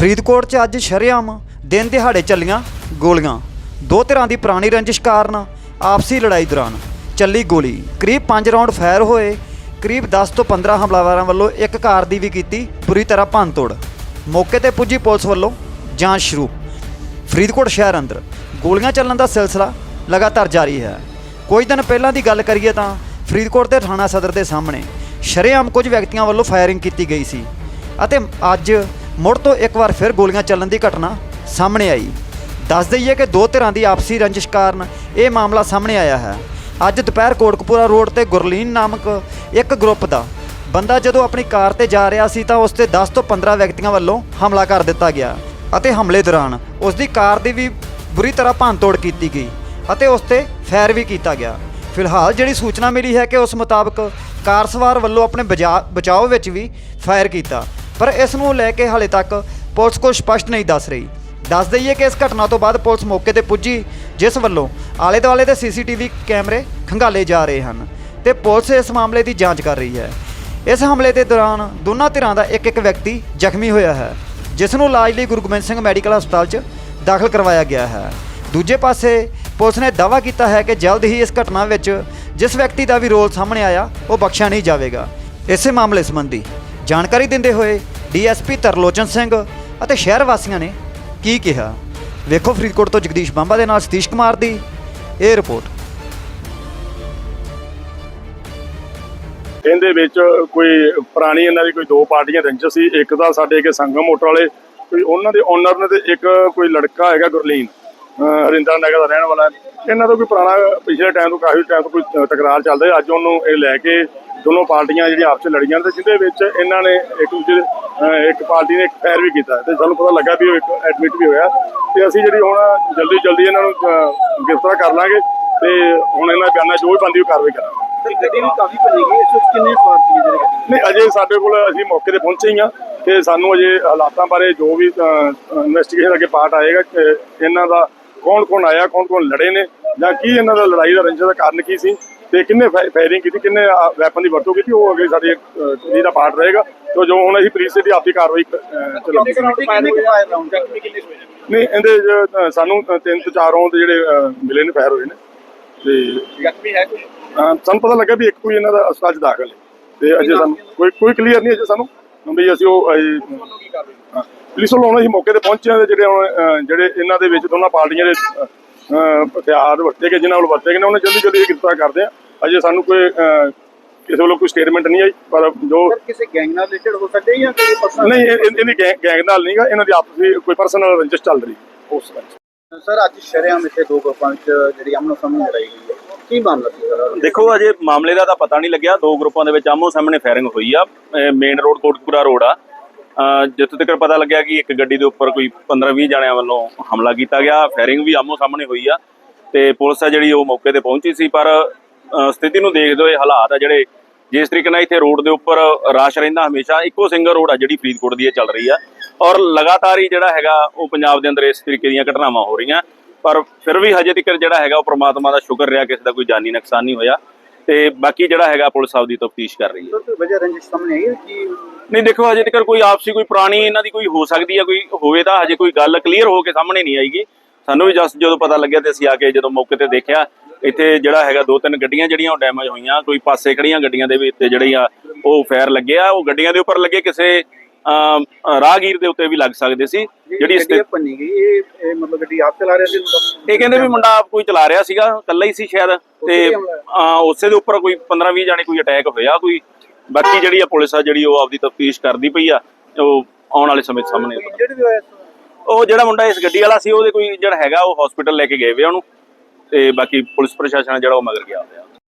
ਫਰੀਦਕੋਟ 'ਚ ਅੱਜ ਸ਼ਰੇਆਮ ਦਿਨ ਦਿਹਾੜੇ ਚੱਲੀਆਂ ਗੋਲੀਆਂ। ਦੋ ਧਿਰਾਂ ਦੀ ਪੁਰਾਣੀ ਰੰਜਿਸ਼ ਕਾਰਨ ਆਪਸੀ ਲੜਾਈ ਦੌਰਾਨ ਚੱਲੀ ਗੋਲੀ। ਕਰੀਬ 5 ਰਾਉਂਡ ਫਾਇਰ ਹੋਏ। ਕਰੀਬ 10 ਤੋਂ 15 ਹਮਲਾਵਰਾਂ ਵੱਲੋਂ ਇੱਕ ਕਾਰ ਦੀ ਵੀ ਕੀਤੀ ਪੂਰੀ ਤਰ੍ਹਾਂ ਭੰਨਤੋੜ। ਮੌਕੇ ਤੇ ਪੁੱਜੀ ਪੁਲਿਸ ਵੱਲੋਂ ਜਾਂਚ ਸ਼ੁਰੂ। ਫਰੀਦਕੋਟ ਸ਼ਹਿਰ ਅੰਦਰ ਗੋਲੀਆਂ ਚੱਲਣ ਦਾ ਸਿਲਸਿਲਾ ਲਗਾਤਾਰ ਜਾਰੀ ਹੈ। ਕੁਝ ਦਿਨ ਪਹਿਲਾਂ ਦੀ ਗੱਲ ਕਰੀਏ ਤਾਂ ਫਰੀਦਕੋਟ ਦੇ ਥਾਣਾ ਸਦਰ ਦੇ ਸਾਹਮਣੇ ਸ਼ਰੇਆਮ ਕੁਝ ਵਿਅਕਤੀਆਂ ਵੱਲੋਂ ਫਾਇਰਿੰਗ ਕੀਤੀ ਗਈ ਸੀ ਅਤੇ ਅੱਜ ਮੁੜ ਤੋਂ ਇੱਕ ਵਾਰ ਫਿਰ ਗੋਲੀਆਂ ਚੱਲਣ ਦੀ ਘਟਨਾ ਸਾਹਮਣੇ ਆਈ। ਦੱਸ ਦਈਏ ਕਿ ਦੋ ਧਿਰਾਂ ਦੀ ਆਪਸੀ ਰੰਜਿਸ਼ ਕਾਰਨ ਇਹ ਮਾਮਲਾ ਸਾਹਮਣੇ ਆਇਆ ਹੈ। ਅੱਜ ਦੁਪਹਿਰ ਕੋਟਕਪੂਰਾ ਰੋਡ ਤੇ ਗੁਰਲੀਨ ਨਾਮਕ ਇੱਕ ਗਰੁੱਪ ਦਾ ਬੰਦਾ ਜਦੋਂ ਆਪਣੀ ਕਾਰ ਤੇ ਜਾ ਰਿਹਾ ਸੀ ਤਾਂ ਉਸ ਤੇ 10 ਤੋਂ 15 ਵਿਅਕਤੀਆਂ ਵੱਲੋਂ ਹਮਲਾ ਕਰ ਦਿੱਤਾ ਗਿਆ ਅਤੇ ਹਮਲੇ ਦੌਰਾਨ ਉਸ ਦੀ ਕਾਰ ਦੀ ਵੀ ਬੁਰੀ ਤਰ੍ਹਾਂ ਭੰਨਤੋੜ ਕੀਤੀ ਗਈ ਅਤੇ ਉਸ ਤੇ ਫਾਇਰ ਵੀ ਕੀਤਾ ਗਿਆ। ਫਿਲਹਾਲ ਜਿਹੜੀ ਸੂਚਨਾ ਮਿਲੀ ਹੈ ਕਿ ਉਸ ਮੁਤਾਬਕ ਕਾਰ ਸਵਾਰ ਵੱਲੋਂ ਆਪਣੇ ਬਜਾ- ਬਚਾਓ ਵਿੱਚ ਵੀ ਫਾਇਰ ਕੀਤਾ ਪਰ ਇਸ ਨੂੰ ਲੈ ਕੇ ਹਾਲੇ ਤੱਕ ਪੁਲਿਸ ਕੋਈ ਸਪਸ਼ਟ ਨਹੀਂ ਦੱਸ ਰਹੀ। ਦੱਸ ਦਈਏ ਕਿ ਇਸ ਘਟਨਾ ਤੋਂ ਬਾਅਦ ਪੁਲਿਸ ਮੌਕੇ ਤੇ ਪੁੱਜੀ, ਜਿਸ ਵੱਲੋਂ ਆਲੇ ਦੁਆਲੇ ਦੇ ਸੀਸੀਟੀਵੀ ਕੈਮਰੇ ਖੰਗਾਲੇ ਜਾ ਰਹੇ ਹਨ ਤੇ ਪੁਲਿਸ ਇਸ ਮਾਮਲੇ ਦੀ ਜਾਂਚ ਕਰ ਰਹੀ ਹੈ। ਇਸ ਹਮਲੇ ਦੇ ਦੌਰਾਨ ਦੋਨਾਂ ਧਿਰਾਂ ਦਾ ਇੱਕ ਇੱਕ ਵਿਅਕਤੀ ਜ਼ਖਮੀ ਹੋਇਆ ਹੈ, ਜਿਸ ਨੂੰ ਇਲਾਜ ਲਈ ਗੁਰੂ ਗੋਬਿੰਦ ਸਿੰਘ ਮੈਡੀਕਲ ਹਸਪਤਾਲ 'ਚ ਦਾਖਲ ਕਰਵਾਇਆ ਗਿਆ ਹੈ। ਦੂਜੇ ਪਾਸੇ ਪੁਲਿਸ ਨੇ ਦਾਅਵਾ ਕੀਤਾ ਹੈ ਕਿ ਜਲਦ ਹੀ ਇਸ ਘਟਨਾ ਵਿੱਚ ਜਿਸ ਵਿਅਕਤੀ ਦਾ ਵੀ ਰੋਲ ਸਾਹਮਣੇ ਆਇਆ, ਉਹ ਬਖਸ਼ਿਆ ਨਹੀਂ ਜਾਵੇਗਾ। ਇਸੇ ਮਾਮਲੇ ਸੰਬੰਧੀ ਜਾਣਕਾਰੀ ਦਿੰਦੇ ਹੋਏ ਡੀਐਸਪੀ ਤਰਲੋਚਨ ਸਿੰਘ ਅਤੇ ਸ਼ਹਿਰ ਵਾਸੀਆਂ ਨੇ ਕੀ ਕਿਹਾ? ਵੇਖੋ ਫਰੀਦਕੋਟ ਤੋਂ ਜਗਦੀਸ਼ ਬੰਬਾ ਦੇ ਨਾਲ ਸਤੀਸ਼ ਕੁਮਾਰ ਦੀ ਇਹ ਰਿਪੋਰਟ। ਇਹਦੇ ਵਿੱਚ ਕੋਈ ਪੁਰਾਣੀ ਇਹਨਾਂ ਦੀ ਕੋਈ ਦੋ ਪਾਰਟੀਆਂ ਰੰਜਿਸ਼ ਸੀ, ਇੱਕ ਤਾਂ ਸਾਡੇ ਕੇ ਸੰਗਮ ਮੋਟਰ ਵਾਲੇ ਕੋਈ ਉਹਨਾਂ ਦੇ ਓਨਰ ਨੇ ਤੇ ਇੱਕ ਕੋਈ ਲੜਕਾ ਹੈਗਾ ਗੁਰਲੀਨ। ਹਰਿੰਦਰ ਨਗਰ ਦਾ ਰਹਿਣ ਵਾਲਾ ਇਹਨਾਂ ਦਾ ਕੋਈ ਪੁਰਾਣਾ ਪਿਛਲੇ ਟਾਈਮ ਤੋਂ ਕਾਫੀ ਟਾਈਮ ਤੋਂ ਕੋਈ ਤ- ਤਕਰਾਰ ਚੱਲਦਾ। ਅੱਜ ਉਹਨੂੰ ਇਹ ਲੈ ਕੇ ਦੋਨੋਂ ਪਾਰਟੀਆਂ ਜਿਹੜੀਆਂ ਆਪਸ ਵਿੱਚ ਲੜੀਆਂ ਤੇ ਜਿਹਦੇ ਵਿੱਚ ਇਹਨਾਂ ਨੇ ਇੱਕ ਦੂਜੇ ਇੱਕ ਪਾਰਟੀ ਨੇ ਇੱਕ ਫਾਇਰ ਵੀ ਕੀਤਾ ਤੇ ਸਾਨੂੰ ਪਤਾ ਲੱਗਾ ਵੀ ਉਹ ਇੱਕ ਐਡਮਿਟ ਵੀ ਹੋਇਆ। ਤੇ ਅਸੀਂ ਜਿਹੜੀ ਹੁਣ ਜਲਦੀ ਜਲਦੀ ਇਹਨਾਂ ਨੂੰ ਗ੍ਰਿਫਤਾਰ ਕਰ ਲਾਂਗੇ ਤੇ ਹੁਣ ਇਹਨਾਂ ਬਿਆਨਾਂ ਜੋ ਵੀ ਬੰਦੀ ਉਹ ਕਾਰਵਾਈ ਕਰਾਂਗੇ। ਗੱਡੀ ਵੀ ਕਾਫੀ ਭੱਜੀ ਗਈ ਇਸ ਵਿੱਚ ਕਿੰਨੇ ਸਵਾਰ ਸੀ ਜਿਹੜੇ ਨਹੀਂ ਅਜੇ ਸਾਡੇ ਕੋਲ ਅਸੀਂ ਮੌਕੇ ਤੇ ਪਹੁੰਚੇ ਹੀ ਆ ਤੇ ਸਾਨੂੰ ਅਜੇ ਹਾਲਾਤਾਂ ਬਾਰੇ ਜੋ ਵੀ ਇਨਵੈਸਟੀਗੇਸ਼ਨ ਅੱਗੇ ਪਾਰਟ ਆਏਗਾ ਇਹਨਾਂ ਦਾ ਕੌਣ ਕੌਣ ਆਇਆ ਕੌਣ ਕੌਣ ਲੜੇ ਨੇ ਜਾਂ ਕੀ ਇਹਨਾਂ ਦਾ ਲੜਾਈ ਦਾ ਰੰਜਿਸ਼ ਦਾ ਕਾਰਨ ਕੀ ਸੀ ਤੇ ਕਿੰਨੇ ਫਾਇਰਿੰਗ ਕੀਤੀ ਕਿੰਨੇ ਵੈਪਨ ਦੀ ਵਰਤੋਂ ਕੀਤੀ ਉਹ ਅੱਗੇ ਸਾਡੇ ਚੀਜ਼ ਦਾ ਪਾਰਟ ਰਹੇਗਾ। ਤੇ ਜੋ ਹੁਣ ਅਸੀਂ ਪੁਲਿਸ ਦੀ ਆਪਦੀ ਕਾਰਵਾਈ ਚਲਾਉਂਦੇ ਨਹੀਂ ਇਹਦੇ ਸਾਨੂੰ ਤਿੰਨ ਤੋਂ ਚਾਰ ਰੌਂਦ ਜਿਹੜੇ ਮਿਲੇ ਨੇ ਫਾਇਰ ਹੋਏ ਨੇ। ਤੇ ਜ਼ਖਮੀ ਹੈ ਕੋਈ? ਸਾਨੂੰ ਪਤਾ ਲੱਗਾ ਵੀ ਇੱਕ ਕੋਈ ਇਹਨਾਂ ਦਾ ਹਸਪਤਾਲ 'ਚ ਦਾਖਲ ਹੈ। ਤੇ ਅਜੇ ਸਾਨੂੰ ਕੋਈ ਕੋਈ ਕਲੀਅਰ ਨਹੀਂ ਅਜੇ ਸਾਨੂੰ। ਵੀ ਅਸੀਂ ਉਹ ਪੁਲਿਸ ਵੱਲੋਂ ਅਸੀਂ ਮੌਕੇ ਤੇ ਪਹੁੰਚੇ ਹਾਂ ਜਿਹੜੇ ਜਿਹੜੇ ਇਹਨਾਂ ਦੇ ਵਿੱਚ ਦੋਨਾਂ ਪਾਰਟੀਆਂ ਦੇ ਹਥਿਆਰ ਵਰਤੇ ਗਏ ਜਿਨ੍ਹਾਂ ਵੱਲ ਵਰਤੇ ਗਏ ਨੇ ਉਹਨੇ ਜਲਦੀ ਜਲਦੀ ਗ੍ਰਿਫਤਾਰ ਕਰਦੇ ਆ ਅਜੇ ਸਾਨੂੰ ਕੋਈ ਕਿਸੇ ਵੱਲੋਂ ਕੋਈ ਸਟੇਟਮੈਂਟ ਨਹੀਂ ਆਈ ਪਰ ਜੋ ਕਿਸੇ ਗੈਂਗ ਨਾਲ ਰਿਲੇਟਡ ਹੋ ਸਕਦੇ ਜਾਂ ਕੋਈ ਪਰਸਨਲ ਨਹੀਂ ਇਹ- ਇਹ- ਇਹਦੀ ਗੈਂਗ ਨਾਲ ਨਹੀਂਗਾ ਇਹਨਾਂ ਦੀ ਆਪਸੀ ਕੋਈ ਪਰਸਨਲ ਰੰਜਿਸ਼ ਚੱਲ ਰਹੀ ਉਸ ਵਿੱਚ ਸਰ ਅੱਜ ਸ਼ਰੇਆਮ ਇੱਥੇ ਦੋ ਗਰੁੱਪਾਂ ਵਿੱਚ ਜਿਹੜੀ ਆਮਨੋ ਸਾਹਮਣੇ ਲੜਾਈ ਹੈ। ਕੀ ਮਾਮਲਾ ਸੀ ਸਰ? ਦੇਖੋ, ਅਜੇ ਮਾਮਲੇ ਦਾ ਤਾਂ ਪਤਾ ਨਹੀਂ ਲੱਗਿਆ। ਦੋ ਗਰੁੱਪਾਂ ਦੇ ਵਿੱਚ ਆਮੋ ਸਾਹਮਣੇ ਫਾਇਰਿੰਗ ਹੋਈ ਆ। ਮੇਨ ਰੋਡ ਕੋਟਪੁਰਾ ਰੋਡ ਆ। ਅਹ ਤੱਕ ਪਤਾ ਲੱਗਿਆ ਕਿ ਇੱਕ ਗੱਡੀ ਦੇ ਉੱਪਰ ਕੋਈ 15-20 ਜਣਿਆਂ ਵੱਲੋਂ ਹਮਲਾ ਕੀਤਾ ਗਿਆ ਫਾਇਰਿੰਗ ਵੀ ਆਮੋ ਸਾਹਮਣੇ ਹੋਈ ਆ। ਤੇ ਪੁਲਿਸ ਆ ਜਿਹੜੀ, ਉਹ ਮੌਕੇ ਤੇ ਪਹੁੰਚੀ ਸੀ, ਪਰ ਸਥਿਤੀ ਨੂੰ ਦੇਖਦੇ ਹੋਏ ਹਾਲਾਤ ਆ ਜਿਹੜੇ, ਜਿਸ ਤਰੀਕੇ ਨਾਲ ਇੱਥੇ ਰੋਡ ਦੇ ਉੱਪਰ ਰਸ਼ ਰਹਿੰਦਾ ਹਮੇਸ਼ਾ, ਇੱਕੋ ਸਿੰਗਲ ਰੋਡ ਆ ਜਿਹੜੀ ਫਰੀਦਕੋਟ ਦੀ ਇਹ ਚੱਲ ਰਹੀ ਆ। ਔਰ ਲਗਾਤਾਰ ਹੀ ਜਿਹੜਾ ਹੈਗਾ, ਉਹ ਪੰਜਾਬ ਦੇ ਅੰਦਰ ਇਸ ਤਰੀਕੇ ਦੀਆਂ ਘਟਨਾਵਾਂ ਹੋ ਰਹੀਆਂ। ਪਰ ਫਿਰ ਵੀ ਹਜੇ ਤੱਕ ਜਿਹੜਾ ਹੈਗਾ ਉਹ ਪ੍ਰਮਾਤਮਾ ਦਾ ਸ਼ੁਕਰ ਰਿਹਾ ਕਿਸੇ ਦਾ ਕੋਈ ਜਾਨੀ ਨੁਕਸਾਨ ਨਹੀਂ ਹੋਇਆ ਤੇ ਬਾਕੀ ਜਿਹੜਾ ਹੈਗਾ ਪੁਲਿਸ ਆਪਦੀ ਤਫਤੀਸ਼ ਕਰ ਰਹੀ ਹੈ। ਕੋਈ ਵਜ੍ਹਾ ਰੰਜਿਸ਼ ਸਾਹਮਣੇ ਆਈ ਹੈ ਕਿ ਨਹੀਂ ਦੇਖੋ ਹਜੇ ਤੱਕ ਕੋਈ ਆਪਸੀ ਕੋਈ ਪੁਰਾਣੀ ਇਹਨਾਂ ਦੀ ਕੋਈ ਹੋ ਸਕਦੀ ਹੈ ਕੋਈ ਹੋਵੇ ਤਾਂ ਹਜੇ ਕੋਈ ਗੱਲ ਕਲੀਅਰ ਹੋ ਕੇ ਸਾਹਮਣੇ ਨਹੀਂ ਆਏਗੀ ਸਾਨੂੰ ਵੀ ਜਸ ਜਦੋਂ ਪਤਾ ਲੱਗਿਆ ਤੇ ਅਸੀਂ ਆ ਕੇ ਜਦੋਂ ਮੌਕੇ ਤੇ ਦੇਖਿਆ ਇੱਥੇ ਜਿਹੜਾ ਹੈਗਾ ਦੋ ਤਿੰਨ ਗੱਡੀਆਂ ਜਿਹੜੀਆਂ ਉਹ ਡੈਮੇਜ ਹੋਈਆਂ ਕੋਈ ਪਾਸੇ ਖੜੀਆਂ ਗੱਡੀਆਂ ਦੇ ਵੀ ਉੱਤੇ ਜਿਹੜੀਆਂ ਉਹ ਫਾਇਰ ਲੱਗੇ ਆ ਉਹ ਗੱਡੀਆਂ ਦੇ ਉੱਪਰ ਲੱਗੇ ਕਿਸੇ ਰਾਹਗੀਰ ਦੇ ਉੱਤੇ ਵੀ ਲੱਗ ਸਕਦੇ ਸੀ ਜਿਹੜੀ ਇਸ ਭੰਨੀ ਗਈ ਇਹ ਇਹ ਮਤਲਬ ਗੱਡੀ ਆਪ ਚਲਾ ਰਿਹਾ ਸੀ ਇਹ ਕਹਿੰਦੇ ਵੀ ਮੁੰਡਾ ਆਪ ਕੋਈ ਚਲਾ ਰਿਹਾ ਸੀਗਾ ਇਕੱਲਾ ਹੀ ਸੀ ਸ਼ਾਇਦ ਤੇ ਉਸੇ ਦੇ ਉੱਪਰ ਕੋਈ 15 20 ਜਾਣੇ ਕੋਈ ਅਟੈਕ ਹੋਇਆ ਕੋਈ। ਬਾਕੀ ਜਿਹੜੀ ਆ ਪੁਲਿਸ ਆ ਜਿਹੜੀ ਉਹ ਆਪਦੀ ਤਫਤੀਸ਼ ਕਰਦੀ ਪਈ ਆ ਉਹ ਆਉਣ ਵਾਲੇ ਸਮੇਂ ਸਾਹਮਣੇ। ਤੋਂ? ਉਹ ਜਿਹੜਾ ਮੁੰਡਾ ਇਸ ਗੱਡੀ ਵਾਲਾ ਸੀ ਉਹਦੇ ਕੋਈ ਜਿਹੜਾ ਹੈਗਾ ਉਹ ਹਸਪੀਟਲ ਲੈ ਕੇ ਗਏ ਵੇ ਉਹਨੂੰ ਤੇ ਬਾਕੀ ਪੁਲਿਸ ਪ੍ਰਸ਼ਾਸਨ ਜਿਹੜਾ ਉਹ ਮਗਰ ਗਿਆ ਹੋਇਆ।